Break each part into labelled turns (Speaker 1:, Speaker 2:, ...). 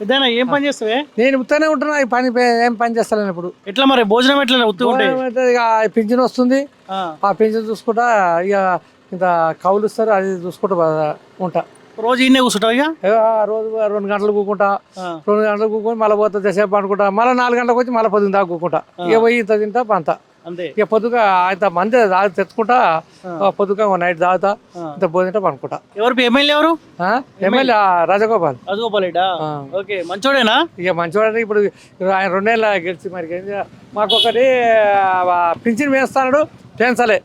Speaker 1: పెద్దనా ఏం పని చేస్తావే?
Speaker 2: నేను ఉత్తనే ఉంటున్నా ఈ పని ఏం పని చేస్తాను ఇప్పుడు.
Speaker 1: ఎట్లా మరి? భోజనం ఎట్లా? ఉత్తు
Speaker 2: ఇక పింఛన్ వస్తుంది.
Speaker 1: ఆ,
Speaker 2: పింఛన్ చూసుకుంటా ఇక ఇంత కౌలు ఇస్తారు అది చూసుకుంటా ఉంటా.
Speaker 1: రోజు ఇన్నే కూర్చుంటావు ఇక?
Speaker 2: రోజు రెండు గంటలు కూకుంటా. రెండు గంటలు కూకొని మళ్ళీ పోతా దసేపు అనుకుంటా మళ్ళీ నాలుగు గంటలకు వచ్చి మళ్ళీ పొద్దున్న దాకా కూకుంటా. ఇక పోయి ఇంత తింటా పంత. ఇక పొద్దుగా ఇంత మంది తెచ్చుకుంటా పొద్దుగా నైట్ తాగుతా. ఇంత పోతుంటా పనుకుంటా
Speaker 1: ఎవరు ఎమ్మెల్యే ఎవరు?
Speaker 2: ఎమ్మెల్యే. రాజగోపాల్. ఆ.
Speaker 1: ఓకే మంచోడేనా?
Speaker 2: ఇక మంచివాడు ఇప్పుడు ఆయన రెండేళ్ళ గెలిచి మరి? మాకు ఒకటి పింఛన్ వేస్తాడు పెంచలే.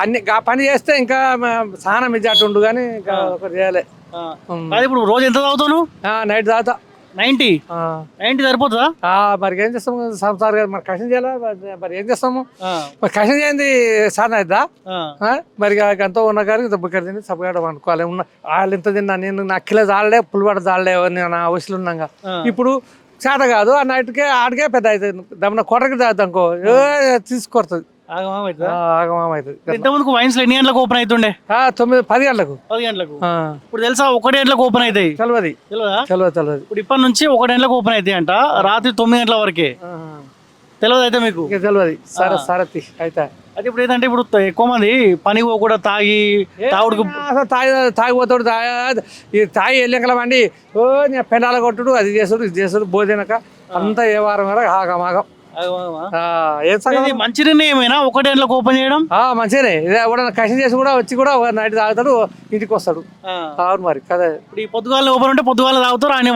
Speaker 2: అన్ని పని చేస్తే ఇంకా చాలా మెజార్టీ ఉండు కానీ ఇంకా ఒకటి చేయాలి.
Speaker 1: ఇప్పుడు రోజు ఎంత
Speaker 2: ఆ, నైట్ తాగుతా.
Speaker 1: నైన్టీ. నైన్టీ సరిపోతుందా?
Speaker 2: మరి ఏం చేస్తాము సంసార్ గారు? మరి కష్టం చేయాలా? మరి- ఏం చేస్తాము? మరి కష్టం చేయండి సాధన అవుతుందా
Speaker 1: ఆ?
Speaker 2: మరి ఎంతో ఉన్న కానీ ఇంత బుక్కడి తిని సబ్బగాడ అనుకోవాలి ఉన్న వాళ్ళు ఇంత తిన్నా నేను నా కిలో జాడలే పులిపడ జాడలే నేను నా వయసులో ఉన్నాగా. ఇప్పుడు చేత కాదు ఆ నైట్కే ఆడికే పెద్ద అవుతుంది. దమ్మున కొట్టకి తాగుతాం అనుకో. ఏ తీసుకొడుతుంది
Speaker 1: ఆగమా అవుతుందా?
Speaker 2: ఆగమం అవుతుంది
Speaker 1: ఇంతకుముందుకు వైన్స్ ఎన్ని గంటలకు ఓపెన్ అవుతుండే
Speaker 2: ఆ, తొమ్మిది పది గంటలకు.
Speaker 1: పది గంటలకు.
Speaker 2: ఆ,
Speaker 1: ఇప్పుడు తెలుసా ఒకటి గంటలకు ఓపెన్ అవుతాయి
Speaker 2: తెలియదా
Speaker 1: ఇప్పుడు ఇప్పటి నుంచి ఒకటి గంటలకు ఓపెన్ అవుతాయి అంట రాత్రి తొమ్మిది గంటల వరకే. తెలియదు అయితే మీకు?
Speaker 2: ఇంకా తెలియదు సరే సరే తీ, అయితే.
Speaker 1: అది ఇప్పుడు ఏంటంటే ఇప్పుడు ఎక్కువ మంది పని కూడా తాగి తాగుడుకు
Speaker 2: అసలు తాగి తాగిపోతాడు తాగి ఈ తాగి వెళ్ళింకల వండి ఓ నేను పెనాల కొట్టుడు అది చేసుడు ఇది చేసుడు భోజనక. అంతా ఏ వారం వరకు ఆగమాగం. ఏం సంగతి?
Speaker 1: ఇది మంచి నిర్ణయమేనా ఒకటి గంటలకు ఓపెన్ చేయడం?
Speaker 2: మంచిగానే. ఇదే ఎవడన్నా కష్టం చేసి కూడా వచ్చి కూడా నైట్ తాగుతాడు ఇంటికి వస్తాడు. అవును మరి కదా.
Speaker 1: ఇప్పుడు ఈ పొద్దుగాల ఓపెన్ ఉంటే పొద్దుగాల తాగుతారు ఆయన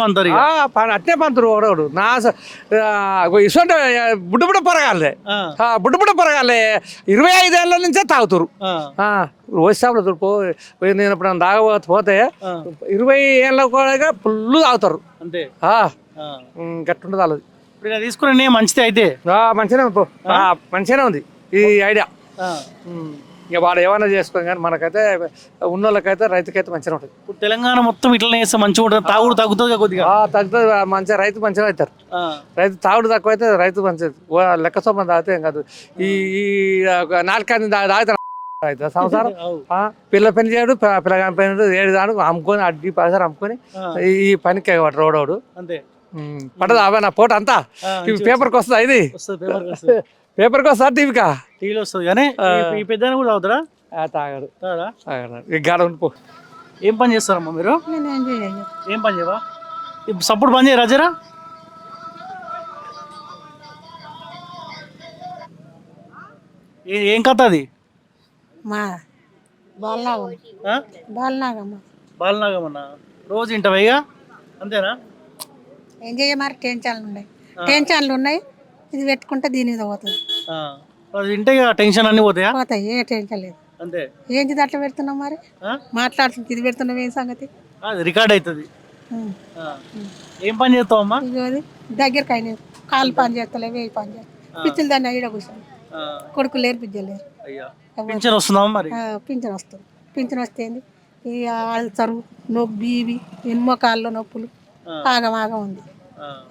Speaker 2: పని అట్నే పంతురు ఒకడోడు నా ఇసుంటే బుడ్డ బుడ్డ పొరగాలే. బుడ్డ బుడ్డ పొరగాలే. ఇరవై ఐదేళ్ళ నుంచే తాగుతారు. రోజు షాపులో దొరుకు నేను ఇప్పుడు తాగపోతే ఇరవై ఏళ్ళ కూడా ఫుల్ తాగుతారు.
Speaker 1: అంతే.
Speaker 2: గట్టుండదు వాళ్ళది
Speaker 1: ఇప్పుడు ఇలా తీసుకునే నిర్ణయం మంచిదే అయితే.
Speaker 2: ఆ, మంచిగానే ఉంది. ఆ, మంచిగానే ఉంది ఈ ఐడియా ఇక వాడు ఏమైనా చేసుకోని కానీ మనకైతే ఉన్న వాళ్ళకైతే రైతుకైతే మంచిగా ఉంటుంది.
Speaker 1: ఇప్పుడు తెలంగాణ మొత్తం ఇట్లనే చేస్తే మంచిగా ఉంటుంది. తాగుడు తగ్గుతుంది కదా కొద్దిగా.
Speaker 2: ఆ, తగ్గుతుంది. ఆ, మంచిగా రైతు మంచిగా అవుతారు.
Speaker 1: ఆ,
Speaker 2: రైతు తాగుడు తక్కువ అయితే రైతు మంచిది. ఓ, లెక్క సొమ్మని తాగితే ఏం కాదు. ఈ ఈ నాలుగు తాగితే అవుతుంది సంవత్సరం.
Speaker 1: అవు.
Speaker 2: ఆ, పిల్ల పని చేయడు ప- పిల్లగాని పని చేయడు, ఏడు దాడు అమ్ముకొని అడ్డి పైసలు అమ్ముకొని
Speaker 1: ఆ,
Speaker 2: ఈ ఈ పనికి రోడోడు
Speaker 1: అంతే.
Speaker 2: పడదు? అవే నా పోట అంతా? ఇవి పేపర్కి వస్తుందా ఇది?
Speaker 1: పేపర్కి వస్తుందా.
Speaker 2: టీవీకా?
Speaker 1: టీవీలో వస్తుంది కానీ ఈ- పెద్ద కూడా
Speaker 2: ఆ, తాగాడు.
Speaker 1: తాగడా?
Speaker 2: ఇక గాడ ఉండిపో
Speaker 1: ఏం పని చేస్తారమ్మా మీరు? ఏం పని చేయవా? సప్పుడు పని చేయరా జరా? ఏ- ఏం కథ అది?
Speaker 3: మా బాలనాగమ్మ? బాలనాగమ్మ.
Speaker 1: బాలనాగమన్నా రోజు ఇంటవయ్యా అంతేనా?
Speaker 3: ఏం చేయ మరి? టెన్షన్లు ఉన్నాయి. టెన్షన్లు ఉన్నాయి. ఇది పెట్టుకుంటే దీని మీద పోతుంది.
Speaker 1: ఆ. అది వింటే ఇక టెన్షన్ అన్నీ పోతాయా?
Speaker 3: పోతాయి. ఏ టెన్షన్ లేదు.
Speaker 1: అంతే.
Speaker 3: ఇది అట్లా పెడుతున్నావు మరి? మాట్లాడుతుంది. ఇది పెడుతున్నావు ఏం సంగతి?
Speaker 1: అది రికార్డ్ అవుతుంది. ఏం పని చేస్తావమ్మా
Speaker 3: దగ్గరికి అయిన కాలు పని చేస్తలేవు ఏ పని చేస్తా పిచ్చులు దాన్ని ఈడ కూర్చొని. కొడుకు లేరు
Speaker 1: అయ్యా. పింఛన్ వస్తుందమ్మా మరి?
Speaker 3: పింఛన్ వస్తుంది. పింఛన్ వస్తే ఏంది? ఈ అల్సరు నొప్పి బీవి ఎన్నో కాళ్ళలో నొప్పులు.
Speaker 1: ఆ.
Speaker 3: ఆగం ఆగం ఉంది.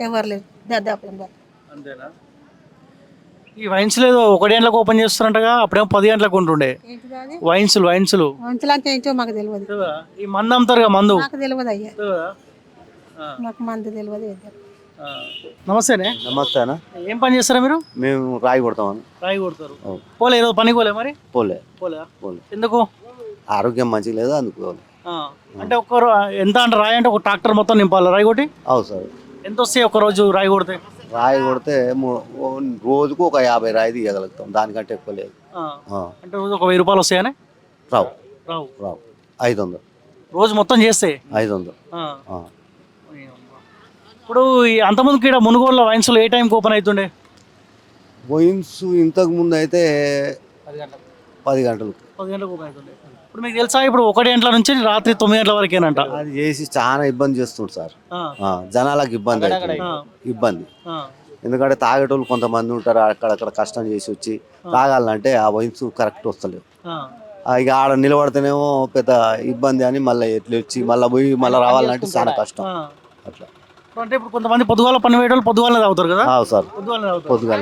Speaker 3: ఎవరు దద్దాపులం
Speaker 1: అంతేనా? ఈ వైన్స్ లేదు ఒకటి గంటలకు ఓపెన్ చేస్తారంటగా అప్పుడేమో పది గంటలకు ఉంటుండే.
Speaker 3: అది
Speaker 1: వైన్స్లు
Speaker 3: ఏంటో మాకు తెలియదు?
Speaker 1: ఈ మందు అమ్ముతారుగా మందు?
Speaker 3: నాకు తెలియదు అయ్యా. నాకు మంది తెలియదు.
Speaker 1: నమస్తేనే.
Speaker 4: నమస్తే అన్న.
Speaker 1: ఏం పని చేస్తారా మీరు?
Speaker 4: మేము రాయి కొడతామని
Speaker 1: రాయి కొడతారు. పోలే ఈరోజు పనికి పోలే మరి?
Speaker 4: పోలే.
Speaker 1: పోలే.
Speaker 4: పోలే.
Speaker 1: ఎందుకు?
Speaker 4: ఆరోగ్యం మంచిగా లేదు అందుకు
Speaker 1: అంటే ఒక్కరు ఎంత అంటే రాయి అంటే ఒక ట్రాక్టర్ మొత్తం నింపాలి? రాయి కొట్టి?
Speaker 4: అవు సార్.
Speaker 1: ఎంత వస్తాయి ఒక రోజు రాయి కొడితే?
Speaker 4: రాయి కొడితే రోజుకు ఒక యాభై రాయి తీయగలుగుతాం. దానికంటే ఎక్కువ లేదు.
Speaker 1: అంటే రోజు ఒక వెయ్యి రూపాయలు వస్తాయని
Speaker 4: రావు.
Speaker 1: రావు.
Speaker 4: రావు. ఐదు వందలు
Speaker 1: రోజు మొత్తం చేస్తే?
Speaker 4: ఐదు వందలు.
Speaker 1: ఇప్పుడు ఈ అంతమందికి ఇక్కడ మునుగోళ్ళ వైన్స్లో ఏ టైంకి ఓపెన్ అవుతుండే
Speaker 4: వైన్స్ ఇంతకు ముందు అయితే పది గంటలు
Speaker 1: పది గంటలకు ఓపెన్ అవుతుండే ఇప్పుడు మీకు తెలుసా? ఇప్పుడు ఒకటి గంటల నుంచి రాత్రి తొమ్మిది గంటల వరకేనంట.
Speaker 4: అది చేసి చాలా ఇబ్బంది చేస్తుంది సార్.
Speaker 1: ఆ,
Speaker 4: జనాలకు ఇబ్బంది అవుతుంది. ఇబ్బంది. ఎందుకంటే తాగేటోళ్ళు కొంతమంది ఉంటారు అక్కడక్కడ కష్టం చేసి వచ్చి తాగాలంటే ఆ వైన్స్ కరెక్ట్ వస్తలేవు
Speaker 1: ఆ.
Speaker 4: ఆ, ఇక ఆడ నిలబడితేనేమో పెద్ద ఇబ్బంది అని మళ్ళీ ఎట్లా వచ్చి మళ్ళీ పోయి మళ్ళీ రావాలంటే చాలా కష్టం.
Speaker 1: ఆ.
Speaker 4: అట్లా.
Speaker 1: ఇప్పుడు అంటే ఇప్పుడు కొంతమంది పొద్దుగాల పని వేయడం పొద్దుగాలనే తాగుతారు కదా?
Speaker 4: సార్.
Speaker 1: పొద్దుగాలనే తాగుతారు.
Speaker 4: పొద్దుగాల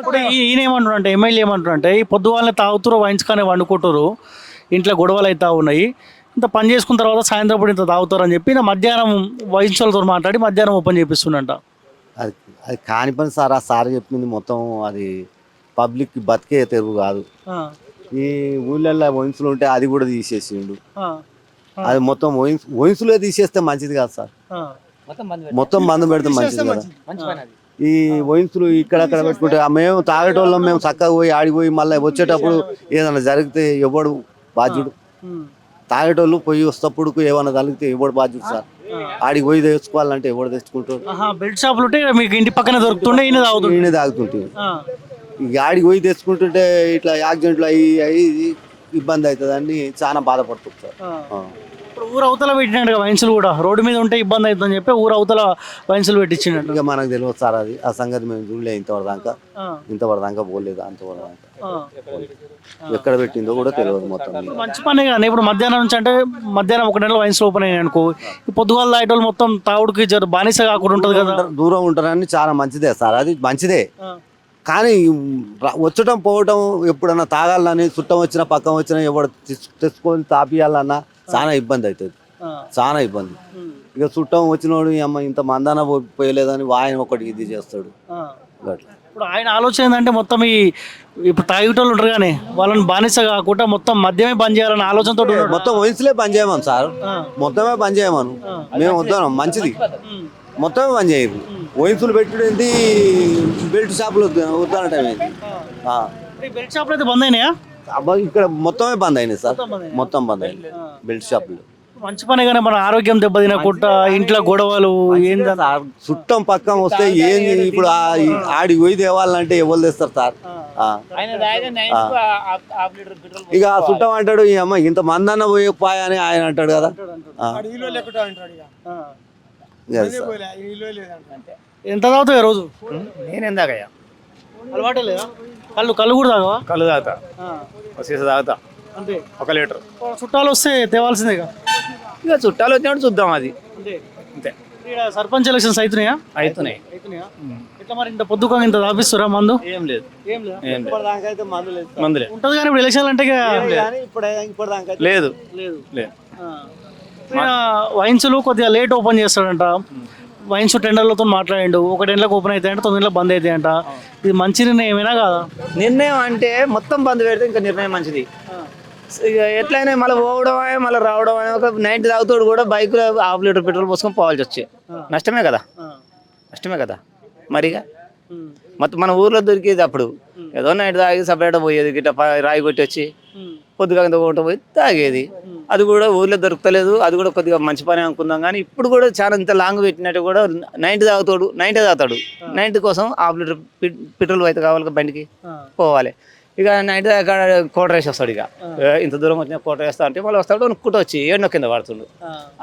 Speaker 1: ఇప్పుడు ఈ- ఈయన ఏమంటారు అంటే ఎమ్మెల్యే ఏమంటారు అంటే ఈ పొద్దుగాలనే తాగుతారు వైన్స్ కానీ వండుకుంటారు ఇంట్లో గొడవలు అవుతా ఉన్నాయి. ఇంత పని చేసుకున్న తర్వాత సాయంత్రం పూట ఇంత తాగుతారని చెప్పి నా మధ్యాహ్నం వయసులతో మాట్లాడి మధ్యాహ్నం ఓపెన్ చేపిస్తుండంట.
Speaker 4: అది అది కాని పని సార్ ఆ సార్ చెప్పింది మొత్తం అది పబ్లిక్ బతికే తెరువు కాదు.
Speaker 1: ఆ,
Speaker 4: ఈ ఊళ్ళల్లో వయసులు ఉంటే అది కూడా తీసేసిండు.
Speaker 1: ఆ,
Speaker 4: అది మొత్తం వయసులో తీసేస్తే మంచిది కాదు సార్.
Speaker 1: ఆ.
Speaker 4: మొత్తం మందు పెడితే మంచిది కదా. ఈ వయసులు ఇక్కడక్కడ పెట్టుకుంటే మేము తాగేటోళ్ళం మేము చక్కగా పోయి ఆడిపోయి మళ్ళీ వచ్చేటప్పుడు ఏదైనా జరిగితే ఎవడు బాధ్యుడు. తాగేటోళ్ళు పోయి వస్తప్పుడు ఏమైనా కలిగితే ఎవడు బాధ్యుడు సార్? ఆడికి పోయి తెచ్చుకోవాలంటే ఎవడు తెచ్చుకుంటాడు?
Speaker 1: బెల్ట్ షాపులు ఉంటే మీకు ఇంటి పక్కనే దొరుకుతుండే ఈయన తాగుతుండే.
Speaker 4: ఈయన తాగుతుంటుంది ఈ ఆడికి పోయి తెచ్చుకుంటుంటే ఇట్లా యాక్సిడెంట్లు అయ్యి అయ్యి ఇబ్బంది అవుతుందని చాలా బాధపడుతుంది సార్.
Speaker 1: ఇప్పుడు ఊరు అవతల పెట్టినాడు వైన్సులు కూడా. రోడ్డు మీద ఉంటే ఇబ్బంది అవుతుందని చెప్పి ఊరు అవతల వైన్సులు పెట్టించిండు
Speaker 4: ఇంకా మనకు తెలియదు సార్ అది. ఆ సంగతి మేము చూడలే ఇంతవరకు దాకా
Speaker 1: ఆ,
Speaker 4: ఇంతవరకు దాకా పోలేదు అంతవరకు దాకా
Speaker 1: ఆ.
Speaker 4: ఎక్కడ పెట్టిందో కూడా తెలియదు మొత్తం
Speaker 1: మంచి పనే కానీ ఇప్పుడు మధ్యాహ్నం నుంచి అంటే మధ్యాహ్నం ఒక నెల వైన్స్ ఓపెన్ అయ్యాయి అనుకో ఈ పొద్దుగాల తాగేటోళ్ళు మొత్తం తాగుడుకి జర బానిస కాకుండా ఉంటుంది కదా.
Speaker 4: దూరం ఉంటారని చాలా మంచిదే సార్. అది మంచిదే. కానీ వచ్చటం పోవటం ఎప్పుడన్నా తాగాలని చుట్టం వచ్చినా పక్కన వచ్చినా ఎవడు తెచ్చు- తెచ్చుకొని తాపియాలన్నా చాలా ఇబ్బంది అవుతుంది. చాలా ఇబ్బంది. ఇక చుట్టం వచ్చినోడు అమ్మ ఇంత మందాన పోయలేదని ఆయన ఒకటి ఇది చేస్తాడు.
Speaker 1: ఇప్పుడు ఆయన ఆలోచన ఏంటంటే మొత్తం ఈ ఇప్పుడు తాగేటోళ్ళు ఉంటారు కానీ వాళ్ళని బానిస కాకుండా మొత్తం మద్యమే బంద్ చేయాలనే ఆలోచనతో
Speaker 4: మొత్తం వయసులే పని చేయమను సార్. మొత్తమే పని చేయమను. మేము వద్దాం మంచిది. మొత్తమే పని చేయదు వయసులు పెట్టుడేంటి బెల్ట్ షాపులు వద్దనటం
Speaker 1: బెల్ట్ షాపులు అయితే బంద్ అయినాయా?
Speaker 4: ఇక్కడ మొత్తమే బంద్ అయినాయి సార్.
Speaker 1: మొత్తం బంద్ అయినాయి?
Speaker 4: బెల్ట్ షాపులు.
Speaker 1: మంచి పనే కానీ మన ఆరోగ్యం దెబ్బతినకుండా ఇంట్లో గొడవలు ఏంది
Speaker 4: సార్. చుట్టం పక్కన వస్తే ఏంది ఇప్పుడు ఆడికి పోయి తేవాలంటే ఎవరు తెస్తారు సార్? ఆ. ఆ. ఇక ఆ చుట్టం అంటాడు ఈ అమ్మ ఇంత మంది అన్న పోయి పాయ అని ఆయన అంటాడు కదా.
Speaker 1: ఎంత తాగుతావు రోజు?
Speaker 5: నేను ఎందాకయ్యా
Speaker 1: అలవాటే లేదా? కళ్ళు కళ్ళు కూడా తాగవా?
Speaker 5: కళ్ళు తాగుతా.
Speaker 1: ఆ,
Speaker 5: ఒక సీసా తాగుతా.
Speaker 1: అంతే.
Speaker 5: ఒక లీటర్.
Speaker 1: చుట్టాలు వస్తే తేవాల్సిందేగా
Speaker 5: ఇక. చుట్టాలు వచ్చినప్పుడు చూద్దాం అది.
Speaker 1: అంతే. సర్పంచ్ ఎలక్షన్స్ అవుతున్నాయా
Speaker 5: అవుతున్నాయి
Speaker 1: అవుతున్నాయా ఇట్లా మరి ఇంత పొద్దుగా ఇంత తాపిస్తారా మందు?
Speaker 5: ఏం లేదు.
Speaker 1: ఏం లేదా.
Speaker 5: ఏం లేదు.
Speaker 4: మందు లేదు
Speaker 1: ఉంటది కానీ ఇప్పుడు ఎలక్షన్లు అంటే
Speaker 4: ఇప్పుడే
Speaker 5: లేదు.
Speaker 1: లేదు.
Speaker 5: లేదు.
Speaker 1: వైన్స్లు కొద్దిగా లేట్ ఓపెన్ చేస్తాడంట. వైన్స్ టెండర్లతో మాట్లాడిండు. ఒక టెండర్లకు ఓపెన్ అవుతాయంట తొమ్మిది గంటలకు బంద్ అవుతాయంట ఇది మంచి నిర్ణయం ఏమైనా కాదా?
Speaker 5: నిర్ణయం అంటే మొత్తం బంద్ పెడితే ఇంకా నిర్ణయం మంచిది. ఇక ఎట్లయినా మళ్ళీ పోవడం మళ్ళీ రావడం అనే ఒక నైన్టీ తాగుతాడు కూడా బైక్లో హాఫ్ లీటర్ పెట్రోల్ పోసుకొని పోవాల్సి వచ్చి. నష్టమే కదా? నష్టమే కదా? మరిగా మొత్తం మన ఊర్లో దొరికేది అప్పుడు. ఏదో నైట్ తాగి సపరేట్ పోయేది గిట్ట రాయి కొట్టి వచ్చి. పొద్దుగా కొంట పోయి తాగేది. అది కూడా ఊర్లో దొరకలేదు అది కూడా కొద్దిగా మంచి పని అనుకుందాం కానీ ఇప్పుడు కూడా చాలా ఇంత లాంగ్ పెట్టినట్టు కూడా నైన్టీ తాగుతాడు నైన్టీ తాగుతాడు. నైన్టీ కోసం హాఫ్ లీటర్ పెట్రోల్ అయితే కావాలి బండికి పోవాలి. ఇక నైన్టీ దాకా కోట వేసి వస్తాడు ఇక. ఇంత దూరం వచ్చిన కోట వేస్తా అంటే మళ్ళీ వస్తాడు నొక్కుంటూ వచ్చి ఏడు కింద పడుతుండు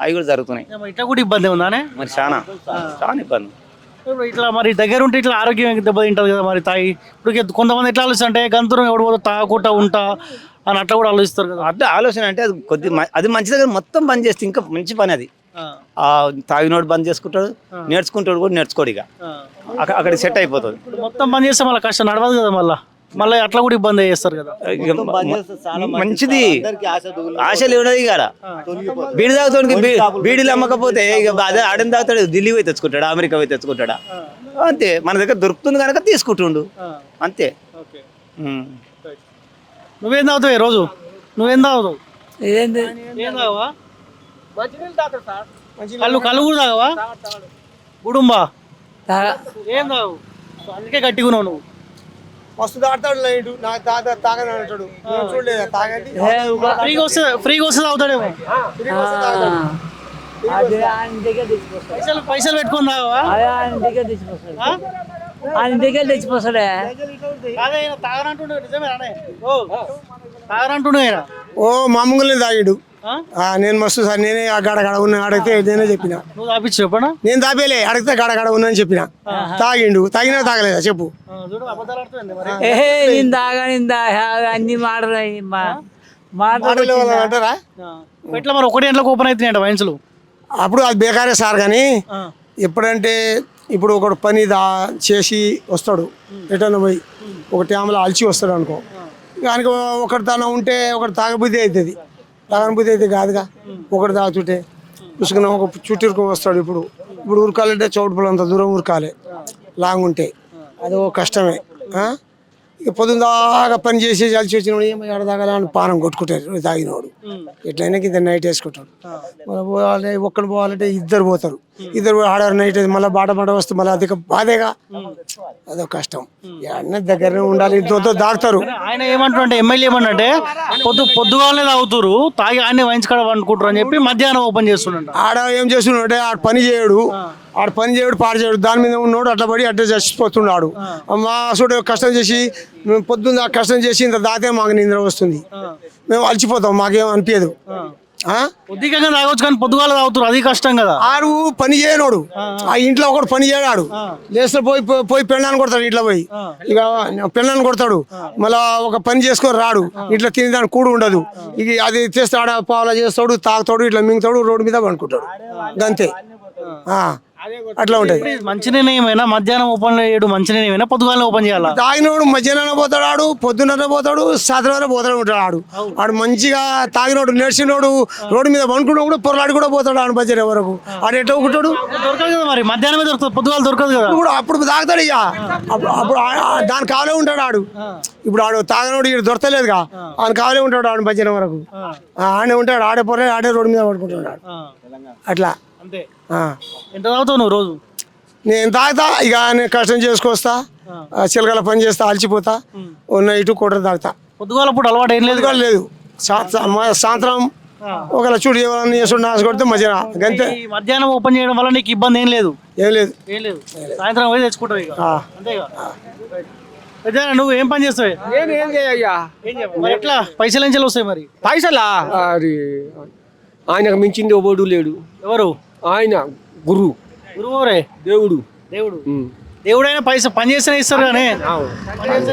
Speaker 5: అవి కూడా జరుగుతున్నాయి.
Speaker 1: ఇట్లా కూడా ఇబ్బంది ఉందానే
Speaker 5: మరి చాలా చాలా ఇబ్బంది.
Speaker 1: ఇట్లా మరి దగ్గర ఉంటే ఇట్లా ఆరోగ్యం దెబ్బతింటది కదా మరి తాగి ఇప్పుడు కొంతమంది ఎట్లా ఆలోచిస్తారు అంటే గంతురం ఎవడు పోతే తాగకుండా ఉంటా. అని అట్లా కూడా ఆలోచిస్తారు కదా.
Speaker 5: అదే ఆలోచన అంటే అది కొద్ది అది మంచిది కానీ మొత్తం బంద్ చేస్తే ఇంకా మంచి పని అది. ఆ. తాగినోడు బంద్ చేసుకుంటాడు నేర్చుకుంటాడు కూడా నేర్చుకోడు ఇక. అక్క- అక్కడికి సెట్ అయిపోతుంది.
Speaker 1: ఇప్పుడు మొత్తం బంద్ చేస్తే మళ్ళీ కష్టం నడవదు కదా మళ్ళీ. మళ్ళీ అట్లా కూడా ఇబ్బంది చేస్తారు కదా.
Speaker 5: మంచిది.
Speaker 4: అందరికీ ఆశ
Speaker 5: ఉన్నది కదా బీడి తాగుతాడు బీడీలు అమ్మకపోతే ఇక అదే ఆడని తాగుతాడు ఢిల్లీ పోయి తెచ్చుకుంటాడు అమెరికా పోయి తెచ్చుకుంటాడా? అంతే. మన దగ్గర దొరుకుతుంది కనుక తీసుకుంటుండు. అంతే.
Speaker 1: నువ్వేం తాగుతావు ఈ రోజు? నువ్వేం తాగుతావు?
Speaker 6: ఏంది
Speaker 1: ఏం తాగవా? కళ్ళు కళ్ళు కూడా తాగవా? గుడుంబా? ఏం తాగు? అందుకే గట్టిగున్నావు నువ్వు.
Speaker 7: మస్తు తాడతాడు లైట్ నాకు తాత తాగని అంటాడు. నేను చూడలేదా తాగండి
Speaker 1: ఫ్రీగా వస్తే ఫ్రీగా వస్తే తాగుతాడేమో. పైసలు పైసలు పెట్టుకొని తాగవా?
Speaker 6: ఆయన
Speaker 1: నిజమే రానే. ఓ
Speaker 7: మామూలుగా తాగాడు. నేను మస్తు సార్ నేనే ఆ గడ గడ ఉన్నా అడిగితే నేనే చెప్పిన.
Speaker 1: చెప్పనా?
Speaker 7: నేను తాపేలే అడిగితే గడ గడ ఉన్నా అని చెప్పిన. తాగిండు తాగినా తాగలేదా చెప్పు.
Speaker 6: నేను అన్ని మాటలు
Speaker 7: అంటారా?
Speaker 1: ఆ. ఎట్లా మరి ఒకటి గంటలకు ఓపెన్ అవుతున్నాయంట వైన్స్లు?
Speaker 7: అప్పుడు అది బేకారే సార్ కానీ. ఎప్పుడంటే ఇప్పుడు ఒకడు పని దా చేసి వస్తాడు రిటర్న్ పోయి ఒక టైంలో అలిచి వస్తాడు అనుకో. దానికి ఒకటి తన ఉంటే ఒకటి తాగబుద్ధి అవుతుంది. తాగనుభూతి అయితే కాదుగా? ఒకటి తాగుతుంటే. పుసుకున్న ఒక చుట్టూరుకు వస్తాడు ఇప్పుడు. ఇప్పుడు ఉరకాలంటే చౌటుపల్లి అంత దూరం ఉరకాలి. లాంగ్ ఉంటే. అది ఒక కష్టమే. ఇక పొద్దున దాకా పని చేసి కలిసి వచ్చినోడు ఏమో ఎడ తాగాలని పానం కొట్టుకుంటారు తాగినోడు. ఎట్లయినా కింద నైట్ వేసుకుంటాడు. మళ్ళీ పోవాలంటే ఒక్కడు పోవాలంటే ఇద్దరు పోతారు. ఇద్దరు పోయి ఆడారు నైట్ మళ్ళీ బాట బాట వస్తే మళ్ళీ అధిక బాధేగా. అదొక కష్టం. అన్న దగ్గరనే ఉండాలి ఇంతో దాగుతారు.
Speaker 1: ఆయన ఏమంటారంటే ఎమ్మెల్యే ఏమన్నంటే పొద్దు పొద్దుగాలనే తాగుతారు తాగి ఆయన్ని వైన్స్ కాడ వండుకుంటారు అని చెప్పి మధ్యాహ్నం ఓపెన్ చేస్తుండంట.
Speaker 7: ఆడ ఏం చేస్తున్నాడు ఆడ పని చేయడు. ఆడ పని చేయడు పాడు చేయడు. దాని మీద ఉన్నోడు అట్లా పడి అట్లా చచ్చిపోతున్నాడు. మా అసలు కష్టం చేసి మేము పొద్దున్న కష్టం చేసి ఇంత దాతే మాకు నిద్ర వస్తుంది. మేము అలసిపోతాం మాకేం అనిపించదు
Speaker 1: తాగొచ్చు కానీ పొద్దుగాల తాగుతారు అది కష్టం కదా.
Speaker 7: ఆడు పని చేయనోడు. ఆ. ఇంట్లో ఒకడు పని చేయడాడు. లేస్తే పోయి పోయి- పెళ్ళాన్ని కొడతాడు ఇంట్లో పోయి. ఇక పెళ్ళాన్ని కొడతాడు. మళ్ళా ఒక పని చేసుకొని రాడు. ఇట్లా తినేదానికి కూడు ఉండదు. ఇక అది చేస్తే ఆడ పావులా చేస్తాడు తాగుతాడు ఇట్లా మింగుతాడు రోడ్డు మీద పండుకుంటాడు. ఆ, అట్లా ఉంటది
Speaker 1: ఏమైనా మధ్యాహ్నం ఓపెన్ చేయడు ఏమైనా పొద్దుగాలనే ఓపెన్ చేయాలా?
Speaker 7: తాగినోడు మధ్యాహ్నం పోతాడు ఆడు పొద్దున్న పోతాడు సాయంత్రం పోతాడు ఉంటాడు ఆడు. ఆడు మంచిగా తాగినోడు నేర్చినోడు రోడ్డు మీద పండుకున్నా కూడా పొరలాడి కూడా పోతాడు ఆడు మధ్యాహ్నం వరకు. ఆడు ఎట్లా ఒకటాడు
Speaker 1: దొరకదు కదా మరి? మధ్యాహ్నమే దొరుకుతుంది పొద్దుగాల దొరకదు కదా?
Speaker 7: ఇప్పుడు అప్పుడు తాగుతాడు ఇక. అప్పుడు దాని కావాలే ఉంటాడు ఆడు. ఇప్పుడు ఆడు తాగినోడు ఇక్కడ దొరకలేదుగా. ఆయన కావాలే ఉంటాడు ఆడు మధ్యాహ్నం వరకు. ఆ, ఆడే ఉంటాడు ఆడే పొరే ఆడే రోడ్డు మీద పడుకుంటాడు. అట్లా.
Speaker 1: అంతే. ఎంత తాగుతావు నువ్వు రోజు?
Speaker 7: నేను తాగుతా ఇక నేను కష్టం చేసుకొస్తా చిలకల పని చేస్తా అలసిపోతా ఉన్న ఇటు కూటర్ తాగుతా.
Speaker 1: పొద్దుగాల పూట అలవాటు ఏం లేదు
Speaker 7: లేదు. సాయంత్రం ఒకవేళ చూడు ఎవరన్నా చేసుకుంటే ఆశ కొడితే మధ్యాహ్నం గంతే.
Speaker 1: ఈ మధ్యాహ్నం ఓపెన్ చేయడం వల్ల నీకు ఇబ్బంది ఏం లేదు?
Speaker 7: ఏం లేదు.
Speaker 1: ఏం లేదు. సాయంత్రం పోయి తెచ్చుకుంటావు ఇక. అంతేగా పెద్దనా, నువ్వు ఏం పని చేస్తావు?
Speaker 6: నేను ఏం చేయయ్యా
Speaker 1: ఏం చెప్పు మరి ఎట్లా? పైసలు ఎంచెలు వస్తాయి మరి?
Speaker 6: పైసలా? అది ఆయనకు మించింది ఎవడు లేడు.
Speaker 1: ఎవరు?
Speaker 6: ఆయన గురు
Speaker 1: గురువురే.
Speaker 6: దేవుడు.
Speaker 1: దేవుడు. దేవుడైనా పైసలు పని చేస్తేనే ఇస్తారు కానీ.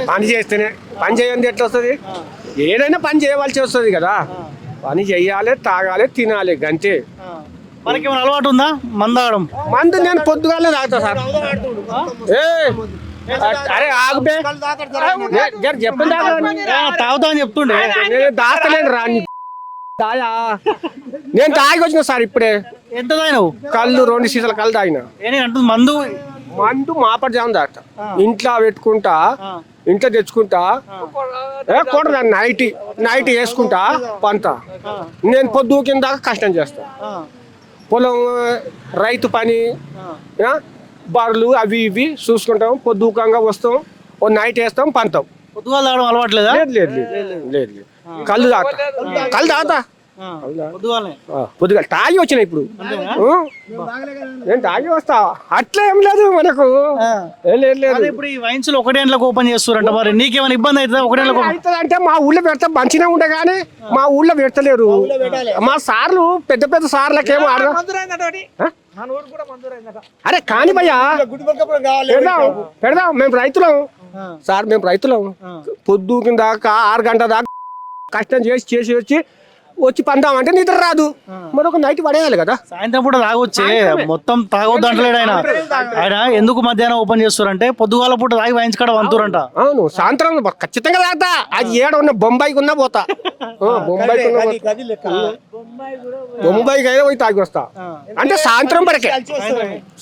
Speaker 6: పని చేస్తేనే. పని చేయండి ఎట్లా వస్తుంది? ఏదైనా పని చేయవలసి వస్తుంది కదా. పని చెయ్యాలి తాగాలి తినాలి గంతే.
Speaker 1: మనకి ఏమైనా అలవాటు ఉందా? మందాగడం
Speaker 6: మందు నేను పొద్దుగాలే తాగుతా సార్. ఏ. అరే ఆగుబే చెప్పండి
Speaker 1: తాగుతా అని చెప్తుండే.
Speaker 6: నేను దాస్తలేను రా దాయా నేను తాగి వచ్చిన సార్ ఇప్పుడే.
Speaker 1: ఎంత తాగినావు?
Speaker 6: కళ్ళు రెండు సీసాల కళ్ళు తాగిన.
Speaker 1: అంటుంది మందు?
Speaker 6: మందు మాపడి జాము తాగుతా ఇంట్లో పెట్టుకుంటా ఇంట్లో తెచ్చుకుంటా కొడదా నైట్ నైట్ వేసుకుంటా పంట. నేను పొద్దు కింద కష్టం చేస్తా. పొలం రైతు పని బర్రెలు అవి ఇవి చూసుకుంటాం. పొద్దుకంగా వస్తాం ఓ నైట్ వేస్తాం పంతాం.
Speaker 1: పొద్దుగాల తాగడం అలవాట్లేదా
Speaker 6: లేదు లేదు లేదు. లేదు లేదు. కళ్ళు తాగుతా. కళ్ళు ఆ, పొద్దుగా తాగి వచ్చిన ఇప్పుడు? నేను తాగి వస్తా? అట్లా ఏం లేదు మనకు.
Speaker 1: ఇప్పుడు ఈ వైన్స్లో ఒకటి గంటలకు ఓపెన్ చేస్తారంట మరి. నీకేమైనా ఇబ్బంది అవుతుందా ఒకటి
Speaker 6: అవుతుంది అంటే మా ఊళ్ళో పెడతా మంచిగా ఉండే కానీ మా ఊళ్ళో పెడతలేరు. మా సార్లు పెద్ద పెద్ద సార్లకేమో ఆడ అరే కాని భయ్యా. పెడదాం. పెడదాం. మేము రైతులం. సార్ మేము రైతులం. పొద్దు కింద దాకా ఆరు గంటల దాకా కష్టం చేసి చేసి వచ్చి వచ్చి పందామంటే నిద్ర రాదు. మరొక నైట్ పడేయాలి కదా.
Speaker 1: సాయంత్రం పూట తాగొచ్చే. మొత్తం తాగొద్దు అంటలేడు ఆయన. ఆయన ఎందుకు మధ్యాహ్నం ఓపెన్ చేస్తారంటే పొద్దుగాల పూట తాగి వైన్స్ కాడ వంతురంట.
Speaker 6: అవును. సాయంత్రం ఖచ్చితంగా తాగుతా. అది ఏడ ఉన్న బొంబాయికి ఉన్నా పోతా. బొంబాయికి. బొంబాయికి అయినా పోయి తాగి వస్తా. అంటే సాయంత్రం వరకే.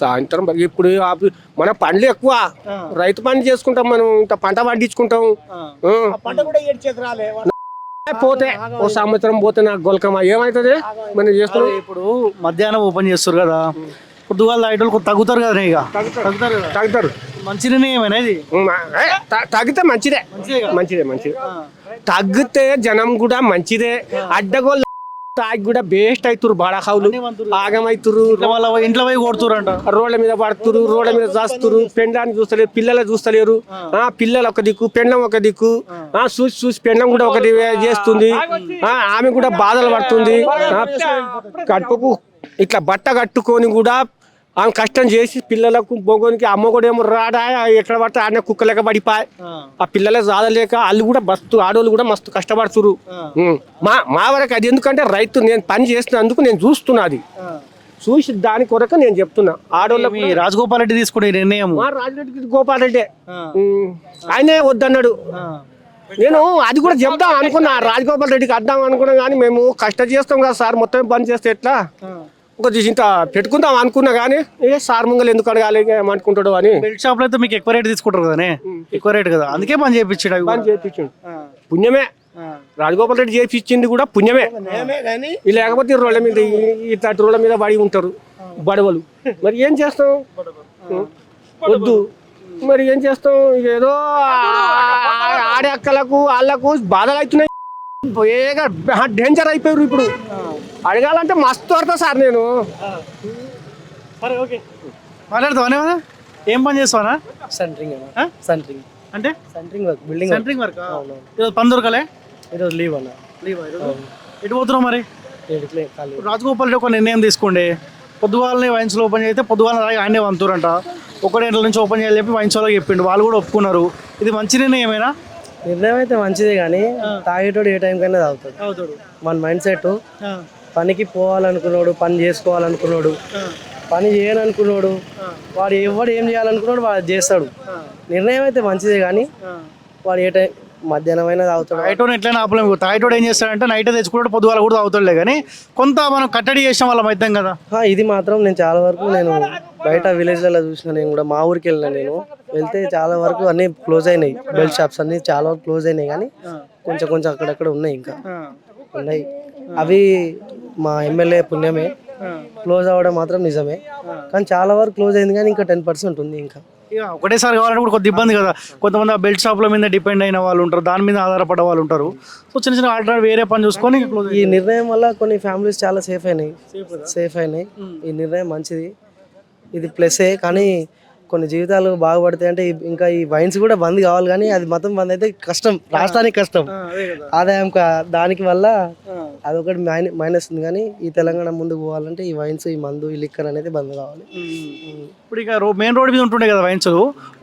Speaker 6: సాయంత్రం వరకు. ఇప్పుడు మన పండ్లు ఎక్కువ. రైతు పని చేసుకుంటాం మనం. ఇంత పంట పండించుకుంటాం. పోతే ఓ సంవత్సరం పోతే నాకు గొలకమా? ఏమవుతుంది మనం చేస్తున్నాం
Speaker 1: ఇప్పుడు మధ్యాహ్నం ఓపెన్ చేస్తారు కదా. పొద్దుగాల తాగేటోళ్ళు తగ్గుతారు కదా ఇక. తగ్గుతారు. కదా.
Speaker 6: తాగుతారు
Speaker 1: మంచిగానే ఏమైనా ఇది?
Speaker 6: ఉమ్, ఏ, త- తగ్గితే మంచిదే. మంచిదే మంచిదే తగ్గితే జనం కూడా మంచిదే. అడ్డగోళ్ళు తాగి కూడా బేస్ట్ అవుతురు బాడకావులు ఆగమవుతురు
Speaker 1: ఇట్లా పోయి కొడుతురంట
Speaker 6: రోడ్ల మీద పడుతురు రోడ్ల మీద చేస్తురు పెండాన్ని చూస్తలేరు పిల్లలు చూస్తలేరు. ఆ. పిల్లలు ఒక దిక్కు పెండం ఒక దిక్కు. ఆ. చూసి చూసి పెండం కూడా ఒకటి చేస్తుంది. ఆ ఆమె కూడా బాధలు పడుతుంది. కడుపుకు ఇట్లా బట్ట కట్టుకొని కూడా ఆమె కష్టం చేసి పిల్లలకు బొగోనికి అమ్మ కూడా ఏమో రాడా ఎక్కడ పడితే ఆడనే కుక్కలేక పడిపాయి. ఆ. పిల్లలే చాదలేక వాళ్ళు కూడా మస్తు ఆడవాళ్ళు కూడా మస్తు కష్టపడుతురు. మా మా వరకు అది ఎందుకంటే రైతు నేను పని చేసినందుకు నేను చూస్తున్నా అది. చూసి దాని కొరకు నేను చెప్తున్నా. ఆడవాళ్ళ
Speaker 1: మీ రాజగోపాల్ రెడ్డి తీసుకునే నిర్ణయం
Speaker 6: మా రాజరెడ్డి గోపాల్ రెడ్డి. ఆయనే వద్దన్నాడు. నేను అది కూడా చెప్దాం అనుకున్నా. రాజగోపాల్ రెడ్డికి అద్దాం అనుకున్నా కానీ మేము కష్ట చేస్తాం కదా సార్ మొత్తం బంద్ చేస్తే ఎట్లా? ఒక ఇంత పెట్టుకుందాం అనుకున్నా కానీ ఏ సార్ ముంగలు ఎందుకు అడగాలి ఏమనుకుంటాడు అని.
Speaker 1: బెల్ట్ షాప్లో అయితే మీకు ఎక్కువ రేట్ తీసుకుంటారు కదనే? ఎక్కువ రేట్ కదా. అందుకే పని చేయించాడు
Speaker 6: బంద్ చేయించండి. పుణ్యమే. రాజగోపాల్ రెడ్డి చేయించింది కూడా పుణ్యమే. లేకపోతే ఈ రోడ్ల మీద ఈ- ఇట్లాంటి రోడ్ల మీద పడి ఉంటారు బడవలు. మరి ఏం చేస్తాం? వద్దు. మరి ఏం చేస్తాం? ఏదో ఆడే అక్కలకు వాళ్ళకు బాధలు అవుతున్నాయి. ఏగా డేంజర్ అయిపోయారు ఇప్పుడు. అడగాలంటే మస్తు పడతా సార్ నేను.
Speaker 1: సరే ఓకే. మాట్లాడతావా ఏం పని చేస్తావా?
Speaker 8: సెంటరింగ్? సెంటరింగ్
Speaker 1: అంటే?
Speaker 8: Centering work building
Speaker 1: centering work ఈరోజు పని దొరకలే?
Speaker 8: ఈరోజు లీవ్ అన్న.
Speaker 1: లీవ్ ఎటు పోతున్నావు మరి? రాజగోపాల్ రెడ్డి ఒక నిర్ణయం తీసుకోండి. పొద్దుగాలనే వైన్స్లో ఓపెన్ చేస్తే పొద్దుగాల రాయి ఆయనే వంతురంట. ఒకటి నుంచి ఓపెన్ చేయాలి చెప్పి వైన్స్ వాళ్ళకి చెప్పిండు. వాళ్ళు కూడా ఒప్పుకున్నారు. ఇది మంచి నిర్ణయం ఏమైనా?
Speaker 8: నిర్ణయం అయితే మంచిదే కానీ తాగేటోడు ఏ టైం కైనా తాగుతాడు.
Speaker 1: అవుతాడు.
Speaker 8: మన మైండ్ సెట్. పనికి పోవాలనుకున్నాడు పని చేసుకోవాలనుకున్నాడు పని చేయననుకున్నాడు వాడు ఎవడు ఏం చేయాలనుకున్నాడు వాడు చేస్తాడు. నిర్ణయం అయితే మంచిదే కానీ వాడు ఏ టైం మధ్యాహ్నం అయినా తాగుతాడు
Speaker 1: తాగేటోని ఎట్లయినా ఆపలేము తాగేటోడు ఏం చేస్తాడంటే నైట్ తెచ్చుకుంటాడు పొద్దుగాల కూడా తాగుతాడులే కానీ కొంత మనం కట్టడి చేసిన వాళ్ళం అవుతాం కదా.
Speaker 8: ఇది మాత్రం నేను చాలా వరకు నేను బయట విలేజ్లలో చూసిన నేను కూడా మా ఊరికి వెళ్ళిన నేను. వెళ్తే చాలా వరకు అన్ని క్లోజ్ అయినాయి. బెల్ట్ షాప్స్ అన్ని చాలా వరకు క్లోజ్ అయినాయి కానీ కొంచెం కొంచెం అక్కడక్కడ ఉన్నాయి ఇంకా. ఉన్నాయి. అవి మా ఎమ్మెల్యే పుణ్యమే. క్లోజ్ అవ్వడం మాత్రం నిజమే. కానీ చాలా వరకు క్లోజ్ అయింది కానీ ఇంకా టెన్ పర్సెంట్ ఉంది ఇంకా.
Speaker 1: ఒకటేసారి కావాలంటే కూడా కొద్ది ఇబ్బంది కదా. కొంతమంది ఆ బెల్ట్ షాప్ల మీద డిపెండ్ అయిన వాళ్ళు ఉంటారు. దాని మీద ఆధారపడే వాళ్ళు ఉంటారు. సో చిన్న చిన్న ఆల్టర్నేట్ వేరే పని చూసుకొని
Speaker 8: ఈ నిర్ణయం వల్ల కొన్ని ఫ్యామిలీస్ చాలా సేఫ్ అయినాయి. సేఫ్ అయినాయి. ఈ నిర్ణయం మంచిది. ఇది ప్లస్ఏ కానీ కొన్ని జీవితాలు బాగుపడతాయి అంటే ఇంకా ఈ వైన్స్ కూడా బంద్ కావాలి కానీ అది మొత్తం బంద్ అయితే కష్టం. రాష్ట్రానికి కష్టం. ఆదాయం దానికి వల్ల అదొకటి మైన- మైనస్ ఉంది కానీ ఈ తెలంగాణ ముందుకు పోవాలంటే ఈ వైన్స్ ఈ మందు ఈ లిక్కర్ అనేది బంద్ కావాలి.
Speaker 1: ఇప్పుడు ఇక మెయిన్ రోడ్ మీద ఉంటుండే కదా వైన్స్.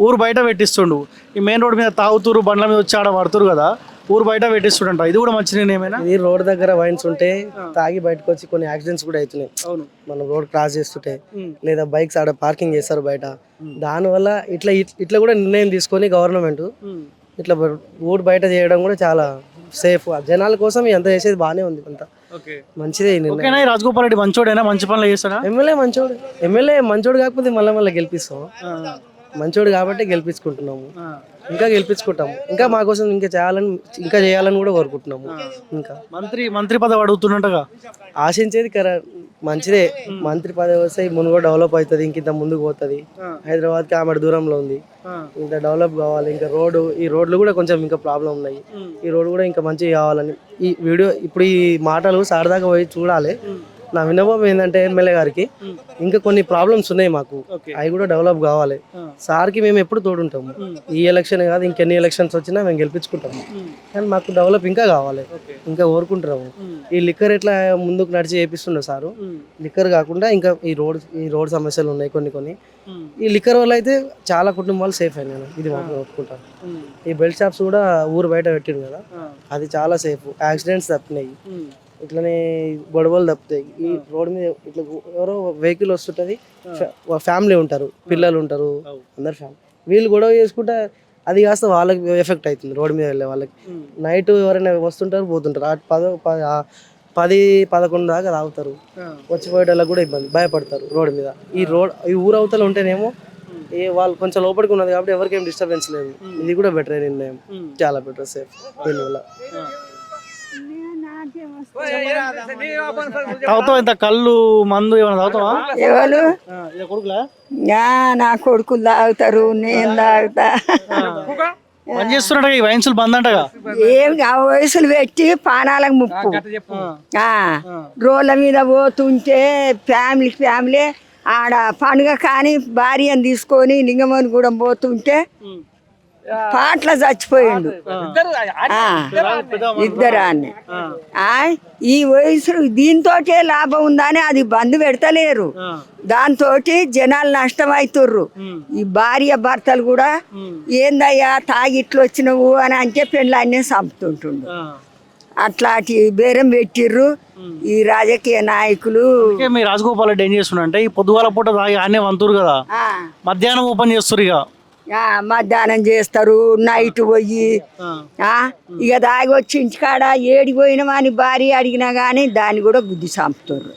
Speaker 1: ఊరు బయట పెట్టిస్తుండు. ఈ మెయిన్ రోడ్ మీద తాగుతూరు బండ్ల మీద వచ్చి ఆడ పడుతురు కదా. ఊరు బయట పెట్టిస్తుండంట. ఇది కూడా మంచి నిర్ణయమేనా
Speaker 8: ఇది రోడ్ దగ్గర వైన్స్ ఉంటే తాగి బయటకు వచ్చి కొన్ని యాక్సిడెంట్స్ కూడా అవుతున్నాయి.
Speaker 1: అవును.
Speaker 8: మనం రోడ్ క్రాస్ చేస్తుంటే లేదా బైక్స్ ఆడ పార్కింగ్ చేస్తారు బయట. దానివల్ల ఇట్లా ఇట్లా కూడా నిర్ణయం తీసుకొని గవర్నమెంట్ ఇట్లా ఊరు బయట చేయడం కూడా చాలా సేఫ్. జనాల కోసం ఎంత చేసేది బాగానే ఉంది అంత. మంచిదే
Speaker 1: రాజగోపాల్ రెడ్డి మంచోడేనా? మంచి పనులు చేస్తాడా?
Speaker 8: ఎమ్మెల్యే మంచోడు. ఎమ్మెల్యే మంచోడు కాకపోతే మళ్ళీ మళ్ళీ గెలిపిస్తాం. మంచోడు కాబట్టి గెలిపించుకుంటున్నాము. ఇంకా గెలిపించుకుంటాము. ఇంకా మా కోసం ఇంకా చేయాలని ఇంకా చేయాలని కూడా కోరుకుంటున్నాము. ఇంకా.
Speaker 1: మంత్రి మంత్రి పదవి అడుగుతున్నట్టుగా?
Speaker 8: ఆశించేది కర మంచిదే. మంత్రి పదవి వస్తే మునుగో డెవలప్ అవుతుంది ఇంకింత ముందుకు పోతుంది. హైదరాబాద్కి ఆమె దూరంలో ఉంది. ఇంత డెవలప్ కావాలి ఇంకా రోడ్డు ఈ రోడ్లు కూడా కొంచెం ఇంకా ప్రాబ్లం ఉన్నాయి. ఈ రోడ్డు కూడా ఇంకా మంచిగా కావాలని. ఈ వీడియో ఇప్పుడు ఈ మాటలు సారదాకా పోయి చూడాలి. నా విన్నపం ఏంటంటే ఎమ్మెల్యే గారికి ఇంకా కొన్ని ప్రాబ్లమ్స్ ఉన్నాయి మాకు. అవి కూడా డెవలప్ కావాలి. సార్కి మేము ఎప్పుడు తోడుంటాము. ఈ ఎలక్షన్ కాదు ఇంకెన్ని ఎలక్షన్స్ వచ్చినా మేము గెలిపించుకుంటాము. కానీ మాకు డెవలప్ ఇంకా కావాలి. ఇంకా కోరుకుంటున్నాము. ఈ లిక్కర్ ఎట్లా ముందుకు నడిచి చేపిస్తుండే సారు. లిక్కర్ కాకుండా ఇంకా ఈ రోడ్ ఈ రోడ్ సమస్యలు ఉన్నాయి కొన్ని కొన్ని. ఈ లిక్కర్ వల్ల అయితే చాలా కుటుంబాలు సేఫ్ అయినాయి ఇది మాత్రం ఒప్పుకుంటాను. ఈ బెల్ట్ షాప్స్ కూడా ఊరు బయట పెట్టిండు కదా. అది చాలా సేఫ్ యాక్సిడెంట్స్ తప్పినాయి. ఇట్లనే గొడవలు తప్పుతాయి. ఈ రోడ్ మీద ఇట్లా ఎవరో వెహికల్ వస్తుంటది ఫ్యామిలీ ఉంటారు పిల్లలు ఉంటారు అందరు ఫ్యామిలీ. వీళ్ళు గొడవ చేసుకుంటే అది కాస్త వాళ్ళకి ఎఫెక్ట్ అవుతుంది రోడ్ మీద వెళ్ళే వాళ్ళకి. నైట్ ఎవరైనా వస్తుంటారు పోతుంటారు. ఆ పదో పది పదకొండు దాకా తాగుతారు. వచ్చిపోయేటోళ్ళకి కూడా ఇబ్బంది భయపడతారు రోడ్ మీద. ఈ రోడ్ ఈ ఊరు అవతల ఉంటేనేమో ఏ వాళ్ళు కొంచెం లోపలికి ఉన్నది కాబట్టి ఎవరికేం డిస్టర్బెన్స్ లేదు. ఇది కూడా బెటర్ నిర్ణయం. చాలా బెటర్ సేఫ్ దీనివల్ల
Speaker 1: తాగుతావా ఇంత కళ్ళు మందు ఏమైనా తాగుతావా?
Speaker 9: ఎవరు?
Speaker 1: ఆ, ఇదే కొడుకులా?
Speaker 9: యా, నా కొడుకులు తాగుతారు నేను తాగుతా.
Speaker 1: పని చేస్తున్నట్టుగా ఈ వైన్సులు బంద్ అంటగా
Speaker 9: ఏం ఆ వయసులు పెట్టి పానాలకు ముప్పు. ఆ, రోడ్ల మీద పోతుంటే ఫ్యామిలీ ఫ్యామిలీ ఆడ పండుగ కానీ భార్యను తీసుకొని లింగమని కూడా పోతుంటే పాటలు చచ్చిపోయిండు. ఆ, ఇద్దరు అన్ని ఆ, ఈ వయసు దీంతోటే లాభం ఉందని అది బంద్ పెడతలేరు. దాంతో జనాలు నష్టం అవుతుర్రు ఈ భార్య భర్తలు కూడా ఏందయ్యా తాగి ఇట్లా వచ్చినవు అని అంటే పెళ్ళాన్ని చంపుతుంటుండు. అట్లాంటి బేరం పెట్టిర్రు. ఈ రాజకీయ నాయకులు.
Speaker 1: మీ రాజగోపాల్ రెడ్డి ఏం చేస్తుండ అంటే ఈ పొద్దుగాల పూట తాగి ఆనే వంతురు కదా. మధ్యాహ్నం ఓపెన్ చేస్తారు ఇక.
Speaker 9: మధ్యాహ్నం చేస్తారు నైట్ పోయి ఆ, ఇక దాగి వచ్చి ఇంటికాడ ఏడి పోయినామని భార్య అడిగినా కానీ దాన్ని కూడా గుద్ది చంపుతారు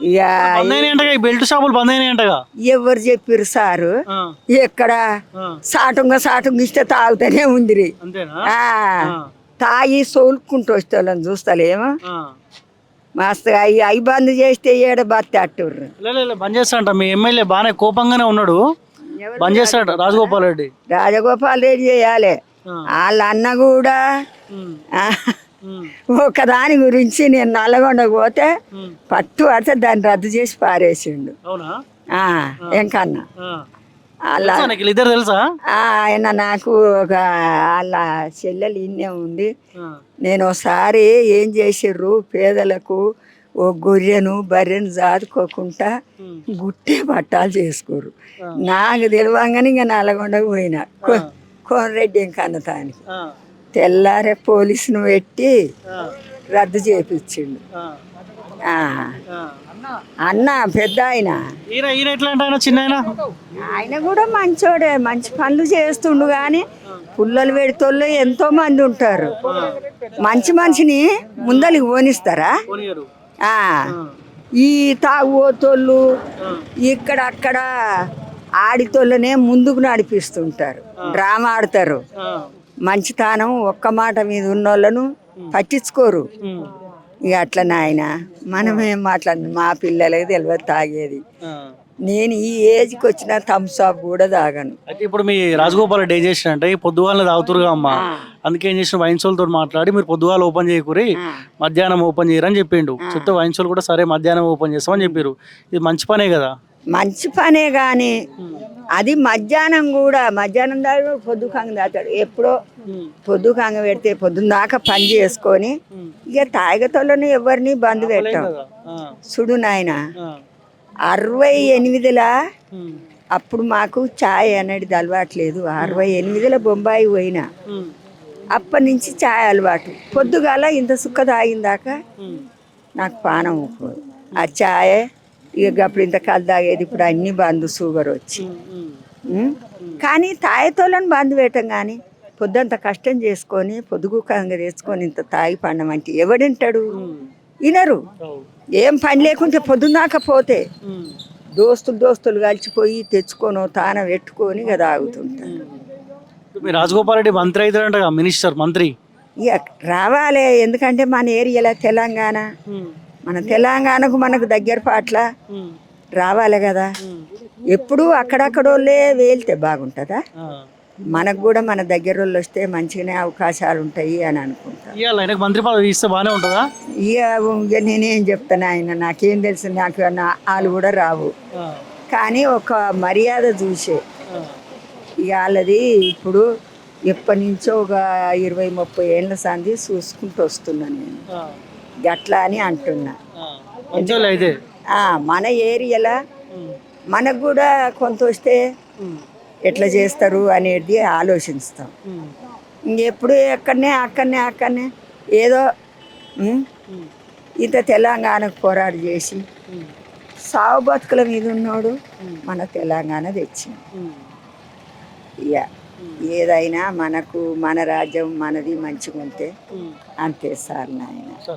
Speaker 9: ఇక
Speaker 1: బంద్ అయినాయంటగా ఈ బెల్ట్ షాపులు బంద్ అయినాయంటగా
Speaker 9: ఎవరు చెప్పారు సారు? ఎక్కడ? సాటుంగా సాటుంగా ఇస్తే తాగుతూనే ఉంది తాగి సోలుకుంటూ వస్తే వాళ్ళని చూస్తలేమో మస్తు అవి బంద్ చేస్తే ఏడ అట్టుర్రు.
Speaker 1: లే, లే, బంద్ చేస్తాడంట మీ ఎమ్మెల్యే బాగానే కోపంగానే ఉన్నాడు. బంద్ చేస్తాడు రాజగోపాల్ రెడ్డి.
Speaker 9: రాజగోపాల్ రెడ్డి చేయాలి. వాళ్ళ అన్న కూడా ఒకదాని గురించి నేను నల్లగొండకు పోతే పట్టు పడితే దాన్ని రద్దు చేసి పారేసిండు.
Speaker 1: అవునా?
Speaker 9: ఆ, ఎంకన్నా
Speaker 1: ఆ.
Speaker 9: వాళ్ళ
Speaker 1: తెలుసా
Speaker 9: ఆయన నాకు ఒక వాళ్ళ చెల్లెలు ఇన్నే ఉంది. నేను ఒకసారి ఏం చేసిర్రు పేదలకు ఓ గొర్రెను బర్రెను జాదుకోకుండా గుట్టే పట్టాలు చేసుకోరు. నాకు తెలియంగానే ఇంకా నల్గొండకు పోయినా. కోనరెడ్డి ఇంకా అన్నతానికి. తెల్లారే పోలీసును పెట్టి రద్దు చేపించిండు. అన్న పెద్ద ఆయన.
Speaker 1: ఆయన?
Speaker 9: కూడా మంచోడే మంచి పనులు చేస్తుండు కానీ పుల్లలు పెడితోళ్ళు ఎంతో మంది ఉంటారు. మంచి మనిషిని ముందలికి పోనిస్తారా. ఈ తాగుబోతోళ్ళు ఇక్కడ అక్కడ ఆడితోళ్ళనే ముందుకు నడిపిస్తుంటారు. డ్రామా ఆడతారు. మంచితనం ఒక్క మాట మీద ఉన్నోళ్ళను పట్టించుకోరు. ఇక అట్లా నాయన మనం ఏం మాట్లాడి మా పిల్లలకి తెలియదు తాగేది. నేను ఈ ఏజ్కి వచ్చిన థమ్స్అప్ కూడా తాగను.
Speaker 1: అయితే ఇప్పుడు మీ రాజగోపాల్ రెడ్డి ఏం చేసినంటే ఈ పొద్దుగాల తాగుతురుగా అమ్మ. అందుకే ఏం చేసిన వైన్ తోటి మాట్లాడి మీరు పొద్దుగాల ఓపెన్ చేయకూరి మధ్యాహ్నం ఓపెన్ చేయరని చెప్పిండు. చెప్తే వైన్ సోల్ కూడా సరే మధ్యాహ్నం ఓపెన్ చేస్తామని చెప్పారు ఇది మంచి పనే కదా?
Speaker 9: మంచి పనే కానీ అది మధ్యాహ్నం కూడా మధ్యాహ్నం దాకా పొద్దుకంగ దాటాడు ఎప్పుడో పొద్దుకంగ పెడితే పొద్దున్న దాకా పని చేసుకొని ఇక తాగతోళ్ళని ఎవరిని బంద్ పెట్టాం. చూడు నాయన. అరవై ఎనిమిదిలా అప్పుడు మాకు ఛాయ్ అనేది అలవాట్లేదు. అరవై ఎనిమిదిలో బొంబాయి పోయినా. అప్పటి నుంచి ఛాయ్ అలవాటు. పొద్దుగాల ఇంత సుక్క తాగిందాక నాకు పానం ఊరుకోదు ఆ ఛాయ్ ఇక అప్పుడు ఇంత కళ్ళు తాగేది ఇప్పుడు అన్ని బంద్ షుగర్ వచ్చి? కానీ తాగేతోళ్ళని బంద్ పెట్టం కానీ పొద్దంత కష్టం చేసుకొని పొదుగు కంగ తెచ్చుకొని ఇంత తాగి పండమంటే ఎవడింటాడు వినరు. ఏం పని లేకుంటే పొద్దున్నాక పోతే. దోస్తులు దోస్తులు కలిసిపోయి తెచ్చుకొని తాన పెట్టుకొని ఇక తాగుతుంటారు
Speaker 1: మీ రాజగోపాల్ రెడ్డి మంత్రి అవుతాడంట మినిస్టర్ మంత్రి.
Speaker 9: ఇక రావాలి ఎందుకంటే మన ఏరియాలో తెలంగాణ. మన తెలంగాణకు మనకు దగ్గర పాట్ల రావాలి కదా. ఎప్పుడు అక్కడక్కడోళ్ళే వేలితే బాగుంటుందా? మనకు కూడా మన దగ్గర వాళ్ళు వస్తే మంచిగానే అవకాశాలు ఉంటాయి అని అనుకుంటా.
Speaker 1: ఇవాళ ఆయనకు మంత్రి పదవి ఇస్తే బాగానే ఉంటుందా?
Speaker 9: ఇక నేనేం చెప్తాను ఆయన నాకేం తెలుసు నాకు వాళ్ళు కూడా రావు. కానీ ఒక మర్యాద చూసే. ఇక వాళ్ళది ఇప్పుడు ఎప్పటి నుంచో ఒక ఇరవై ముప్పై ఏళ్ళ సంది చూసుకుంటూ వస్తున్నాను నేను. గట్లా అని అంటున్నా. మన ఏరియాలో మనకు కూడా కొంత వస్తే ఎట్లా చేస్తారు అనేది ఆలోచిస్తాం. ఇంకెప్పుడు ఎక్కడనే అక్కడనే అక్కడనే ఏదో ఇంత తెలంగాణకు పోరాడు చేసి సావు బతుకుల మీద ఉన్నాడు మన తెలంగాణ తెచ్చింది ఇక ఏదైనా మనకు మన రాజ్యం మనది మంచిగా ఉంటే అంతే సార్ నాయన.